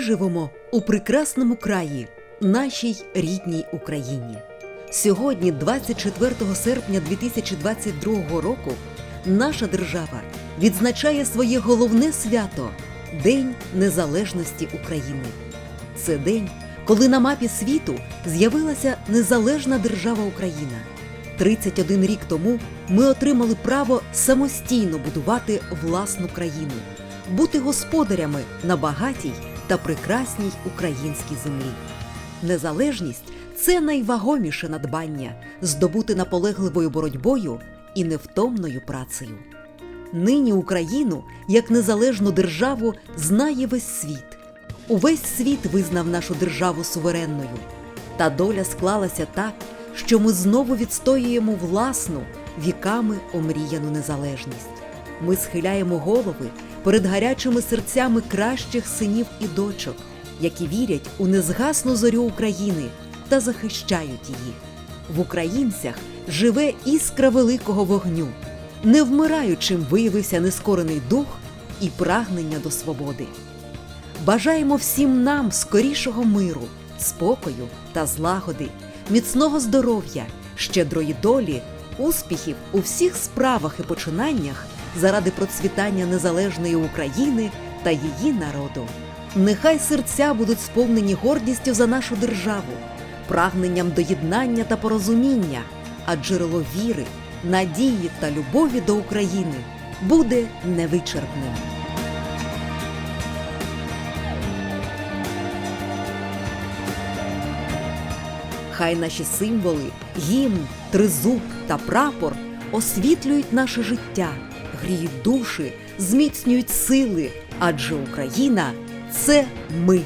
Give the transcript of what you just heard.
живемо у прекрасному краї, нашій рідній Україні. Сьогодні, 24 серпня 2022 року, наша держава відзначає своє головне свято День Незалежності України. Це день, коли на мапі світу з'явилася незалежна держава Україна. 31 рік тому ми отримали право самостійно будувати власну країну, бути господарями на багатій та прекрасній українській землі. Незалежність це найвагоміше надбання, здобути наполегливою боротьбою і невтомною працею. Нині Україну як незалежну державу знає весь світ. Увесь світ визнав нашу державу суверенною. Та доля склалася так, що ми знову відстоюємо власну віками омріяну незалежність. Ми схиляємо голови перед гарячими серцями кращих синів і дочок, які вірять у незгасну зорю України та захищають її. В українцях живе іскра великого вогню. Невмираючим виявився нескорений дух і прагнення до свободи. Бажаємо всім нам скорішого миру, спокою та злагоди, міцного здоров'я, щедрої долі, успіхів у всіх справах і починаннях заради процвітання незалежної України та її народу. Нехай серця будуть сповнені гордістю за нашу державу, прагненням до єднання та порозуміння, а джерело віри, надії та любові до України буде невичерпним. Хай наші символи, гімн, тризуб та прапор освітлюють наше життя, гріють душі, зміцнюють сили, адже Україна це ми.